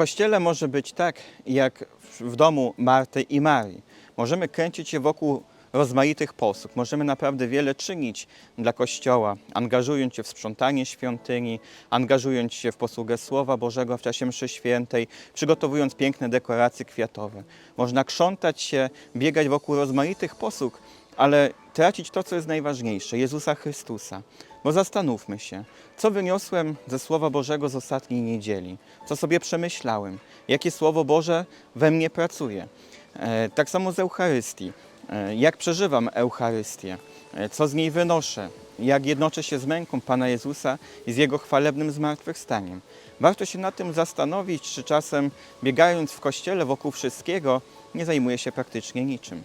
kościele może być tak, jak w- domu Marty i Marii. Możemy kręcić się wokół rozmaitych posług. Możemy naprawdę wiele czynić dla Kościoła, angażując się w sprzątanie świątyni, angażując się w posługę Słowa Bożego w czasie mszy świętej, przygotowując piękne dekoracje kwiatowe. Można krzątać się, biegać wokół rozmaitych posług, ale tracić to, co jest najważniejsze, Jezusa Chrystusa. Bo zastanówmy się, co wyniosłem ze Słowa Bożego z ostatniej niedzieli, co sobie przemyślałem, jakie Słowo Boże we mnie pracuje. E, tak samo z Eucharystii. E, jak przeżywam Eucharystię, e, co z niej wynoszę, jak jednoczę się z męką Pana Jezusa i z Jego chwalebnym zmartwychwstaniem. Warto się nad tym zastanowić, czy czasem biegając w kościele wokół wszystkiego, nie zajmuję się praktycznie niczym.